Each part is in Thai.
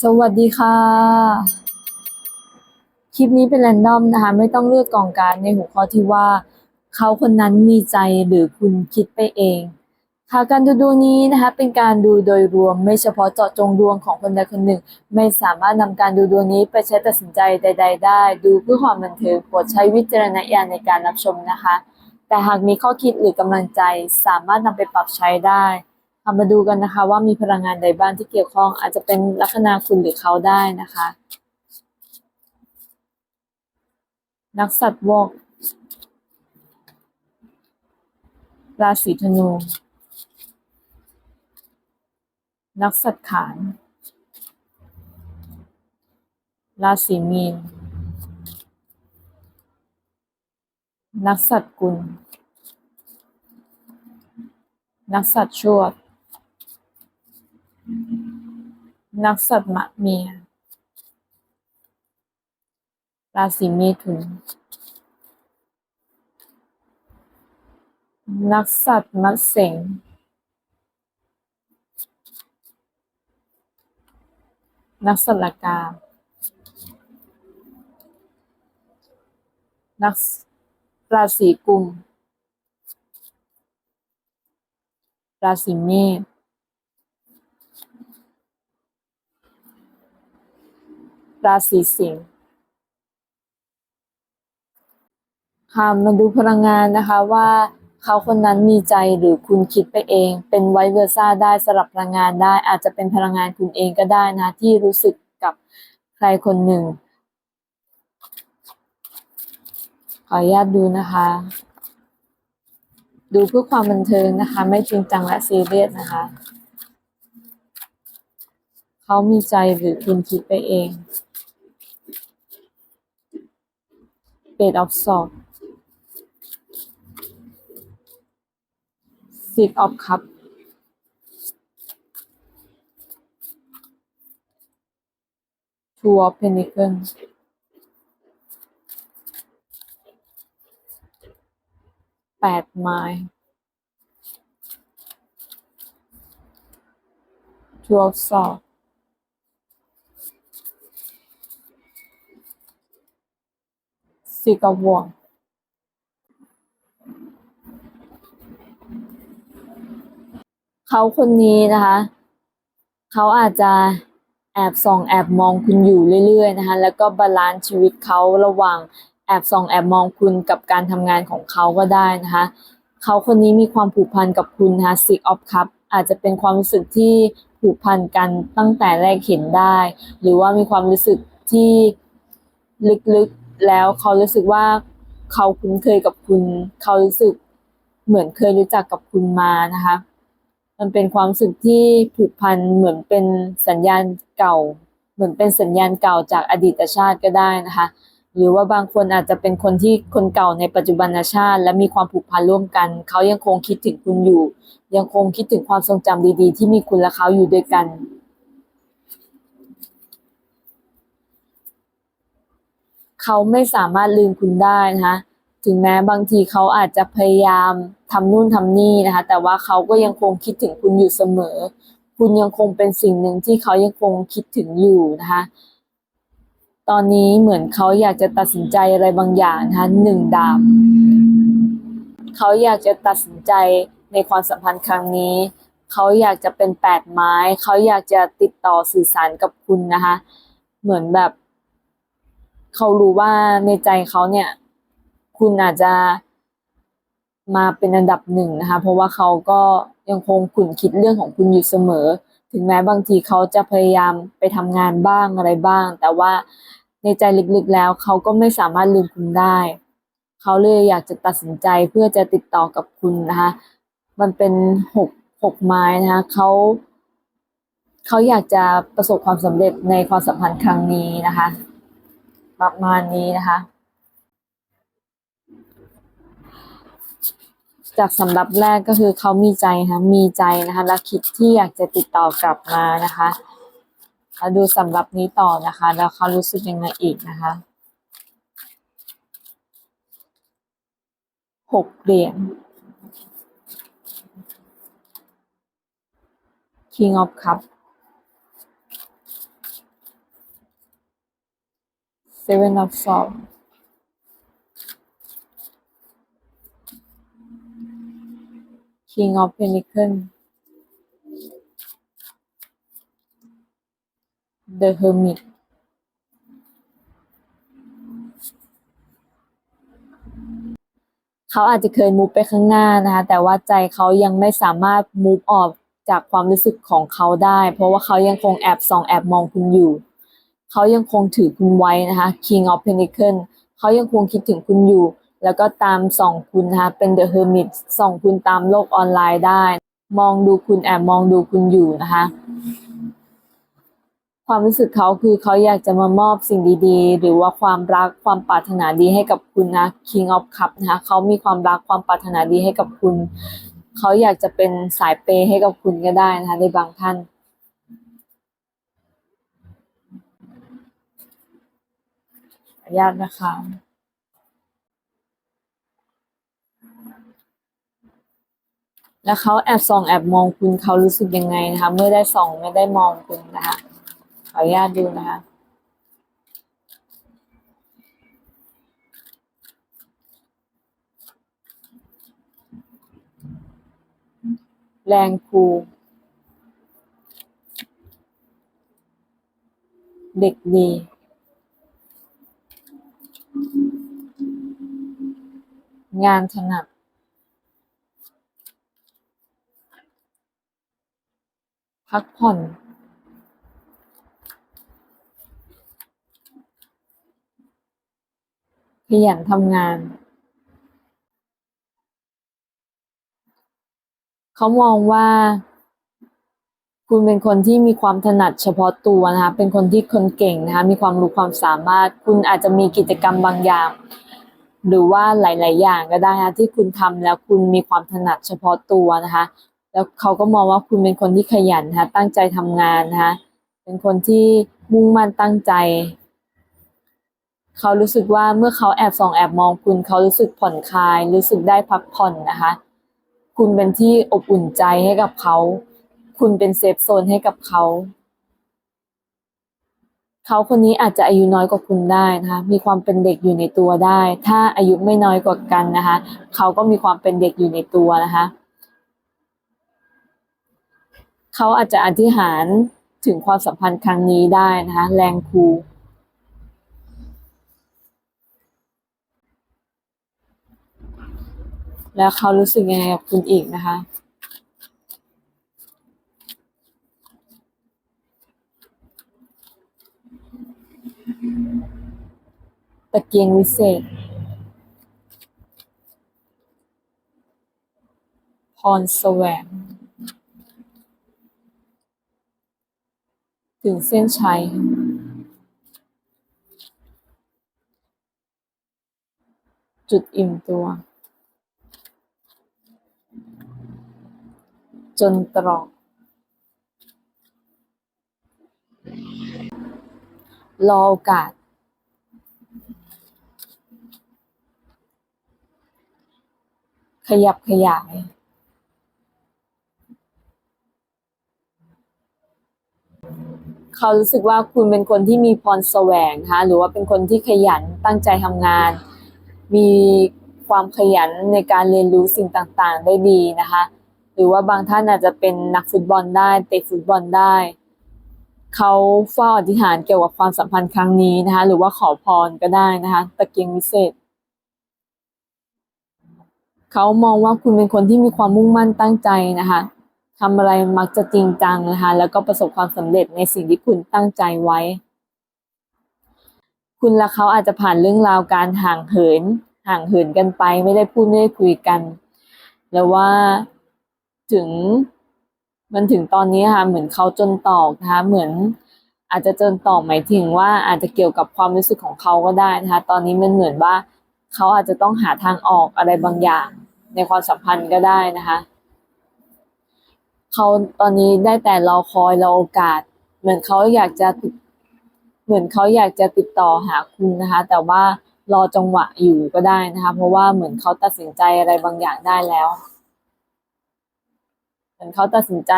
สวัสดีค่ะ คลิปนี้เป็นแรนดอมนะคะ ไม่ต้องเลือกกองการในหัวข้อที่ว่า เขาคนนั้นมีใจหรือคุณคิดไปเอง ค่ะการดูดวงนี้นะคะ เป็นการดูโดยรวมไม่เฉพาะเจาะจงดวงของคนใดคนหนึ่ง ไม่สามารถนำการดูดวงนี้ไปใช้ตัดสินใจใด ๆ ได้ ดูเพื่อความบันเทิงโปรดใช้วิจารณญาณในการรับชมนะคะ แต่หากมีข้อคิดหรือกำลังใจสามารถนำไปปรับใช้ได้ เอามาดูกันนะคะว่ามีพลังงานใดบ้างที่เกี่ยวข้อง อาจจะเป็นลัคนาคุณหรือเขาได้นะคะ นักสัตว์วอกราศีธนู นักสัตว์ขาน ราศีมีน นักสัตว์กุล นักสัตว์ชวด นักสัตว์มะเมีย ราศีเมถุน นักสัตว์มะเสงนักสัตว์ลกานักราศีกุม ราศีเมษ ราศีสิงห์ค่ะมาดูพลังงานนะคะว่าเขาคนนั้นมีใจหรือคุณคิดไปเอง เป็นไวเวอร์ซ่าได้สลับพลังงานได้ อาจจะเป็นพลังงานคุณเองก็ได้นะ ที่รู้สึกกับใครคนหนึ่ง ขออนุญาตดูนะคะ ดูเพื่อความบันเทิงนะคะ ไม่จริงจังและซีเรียสนะคะ เขามีใจหรือคุณคิดไปเอง เปดออฟสอบ Six of Cup Two of Pentacles แปดไม้ Two of Swords Six of Wands เขาคนนี้นะคะ เขาอาจจะแอบส่องแอบมองคุณอยู่เรื่อยๆนะคะ แล้วก็บาลานซ์ชีวิตเขาระหว่างแอบส่องแอบมองคุณกับการทำงานของเขาก็ได้นะคะ เขาคนนี้มีความผูกพันกับคุณนะคะ Six of Cup อาจจะเป็นความรู้สึกที่ผูกพันกันตั้งแต่แรกเห็นได้ หรือว่ามีความรู้สึกที่ลึกๆ แล้วเขารู้สึกว่าเขาคุ้นเคยกับคุณ เขารู้สึกเหมือนเคยรู้จักกับคุณมานะคะ มันเป็นความรู้สึกที่ผูกพันเหมือนเป็นสัญญาณเก่า เหมือนเป็นสัญญาณเก่าจากอดีตชาติก็ได้นะคะ หรือว่าบางคนอาจจะเป็นคนที่คนเก่าในปัจจุบันชาติ และมีความผูกพันร่วมกัน เขายังคงคิดถึงคุณอยู่ ยังคงคิดถึงความทรงจำดี ๆ ที่มีคุณและเขาอยู่ด้วยกัน เขาไม่สามารถลืมคุณได้นะคะถึงแม้บางทีเขาอาจจะพยายามทำนู่นทำนี่นะคะ แต่ว่าเขาก็ยังคงคิดถึงคุณอยู่เสมอ คุณยังคงเป็นสิ่งหนึ่งที่เขายังคงคิดถึงอยู่นะคะ ตอนนี้เหมือนเขาอยากจะตัดสินใจอะไรบางอย่างนะคะหนึ่งดาบเขาอยากจะตัดสินใจในความสัมพันธ์ครั้งนี้ เขาอยากจะเป็นแปดไม้ เขาอยากจะติดต่อสื่อสารกับคุณนะคะ เหมือนแบบ เขารู้ว่าในใจเขาเนี่ย คุณอาจจะมาเป็นอันดับหนึ่งนะคะ เพราะว่าเขาก็ยังคงขุนคิดเรื่องของคุณอยู่เสมอ ถึงแม้บางทีเขาจะพยายามไปทำงานบ้างอะไรบ้าง แต่ว่าในใจลึกๆแล้วเขาก็ไม่สามารถลืมคุณได้ เขาเลยอยากจะตัดสินใจเพื่อจะติดต่อกับคุณนะคะ มันเป็นหกหกไม้นะคะเขาเขาอยากจะประสบความสำเร็จในความสัมพันธ์ครั้งนี้นะคะ ประมาณนี้นะคะ จากสำหรับแรกก็คือเขามีใจนะคะมีใจนะคะและคิดที่อยากจะติดต่อกลับมานะคะแล้วดูสำหรับนี้ต่อนะคะ แล้วเขารู้สึกยังไงอีกนะคะหกเหรียญ King of cups seven of swords king of pentacle the hermit เขาอาจจะเคยมูฟไปข้างหน้านะคะ แต่ว่าใจเขายังไม่สามารถมูฟออกจากความรู้สึกของเขาได้ เพราะว่าเขายังคงแอบส่องแอบมองคุณอยู่ เขายังคงถือคุณไว้นะคะ King of Pentacle เขายังคงคิดถึงคุณอยู่ แล้วก็ตามส่องคุณนะคะเป็น The Hermit ส่องคุณตามโลกออนไลน์ได้ มองดูคุณแอบมองดูคุณอยู่นะคะความรู้สึกเขาคือเขาอยากจะมามอบสิ่งดีๆ หรือว่าความรักความปรารถนาดีให้กับคุณนะ King of Cup นะคะเขามีความรักความปรารถนาดีให้กับคุณ เขาอยากจะเป็นสายเปย์ให้กับคุณก็ได้นะคะในบางท่าน ขออนุ ญาตนะคะแล้วเขาแอบส่องแอบมองคุณเขารู้สึกยังไงนะคะ เมื่อได้ส่องไม่ได้มองคุณนะคะขออนุญาตดูนะคะ แรงครูเด็กดี งานถนัดพักผ่อน ขยันทำงาน เขามองว่า คุณเป็นคนที่มีความถนัดเฉพาะตัวนะคะ เป็นคนที่คนเก่งนะคะ มีความรู้ความสามารถ คุณอาจจะมีกิจกรรมบางอย่าง หรือว่าหลาย ๆ อย่างก็ได้นะที่คุณทำแล้วคุณมีความถนัดเฉพาะตัวนะคะ แล้วเขาก็มองว่าคุณเป็นคนที่ขยันนะคะตั้งใจทำงานนะคะเป็นคนที่มุ่งมั่นตั้งใจ เขารู้สึกว่าเมื่อเขาแอบส่องแอบมองคุณเขารู้สึกผ่อนคลาย รู้สึกได้พักผ่อนนะคะ คุณเป็นที่อบอุ่นใจให้กับเขา คุณเป็นเซฟโซนให้กับเขา เขาคนนี้อาจจะอายุน้อยกว่าคุณได้นะคะ มีความเป็นเด็กอยู่ในตัวได้ ถ้าอายุไม่น้อยกว่ากันนะคะ เขาก็มีความเป็นเด็กอยู่ในตัวนะคะ เขาอาจจะอธิษฐานถึงความสัมพันธ์ครั้งนี้ได้นะคะ แรงครูแล้วเขารู้สึกยังไงกับคุณอีกนะคะ ตะเกียงวิเศษ พรสวงถึงเส้นชัยจุดอิ่มตัว จนตรอก รอโอกาส ขยับขยาย เขารู้สึกว่าคุณเป็นคนที่มีพรแสวงคะหรือว่าเป็นคนที่ขยันตั้งใจทำงาน มีความขยันในการเรียนรู้สิ่งต่างๆ ได้ดีนะคะ หรือว่าบางท่านอาจจะเป็นนักฟุตบอลได้เตะฟุตบอลได้ เขาเฝ้าอธิษฐานเกี่ยวกับความสัมพันธ์ครั้งนี้นะคะ หรือว่าขอพรก็ได้นะคะ ตะเกียงวิเศษ เขามองว่าคุณเป็นคนที่มีความมุ่งมั่นตั้งใจนะคะทำอะไรมักจะจริงจังนะคะ แล้วก็ประสบความสำเร็จในสิ่งที่คุณตั้งใจไว้ คุณและเขาอาจจะผ่านเรื่องราวการห่างเหิน ห่างเหินกันไปไม่ได้พูดไม่ได้คุยกัน แล้วว่าถึงมันถึงตอนนี้ค่ะเหมือนเขาจนตอกนะคะเหมือนอาจจะจนตอกหมายถึงว่าอาจจะเกี่ยวกับความรู้สึกของเขาก็ได้นะคะ ตอนนี้มันเหมือนว่าเขาอาจจะต้องหาทางออกอะไรบางอย่าง ในความสัมพันธ์ก็ได้นะคะเขาตอนนี้ได้แต่รอคอยรอโอกาส เหมือนเขาอยากจะติดเหมือนเขาอยากจะติดต่อหาคุณนะคะ แต่ว่ารอจังหวะอยู่ก็ได้นะคะ เพราะว่าเหมือนเขาตัดสินใจอะไรบางอย่างได้แล้ว เหมือนเขาตัดสินใจ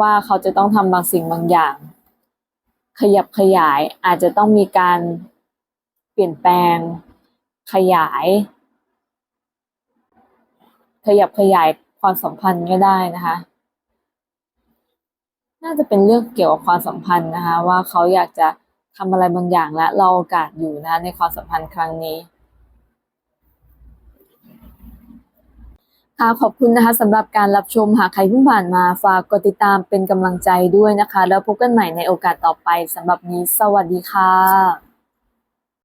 ว่าเขาจะต้องทำบางสิ่งบางอย่าง ขยับขยายอาจจะต้องมีการเปลี่ยนแปลงขยาย ขยับขยายความสัมพันธ์ก็ได้นะคะ น่าจะเป็นเรื่องเกี่ยวกับความสัมพันธ์นะคะ ว่าเขาอยากจะทำอะไรบางอย่างและรอโอกาสอยู่นะคะในความสัมพันธ์ครั้งนี้ค่ะขอบคุณนะคะสำหรับการรับชมหากใครเพิ่งผ่านมาฝากกดติดตามเป็นกำลังใจด้วยนะคะ แล้วพบกันใหม่ในโอกาสต่อไปสำหรับนี้ สวัสดีค่ะ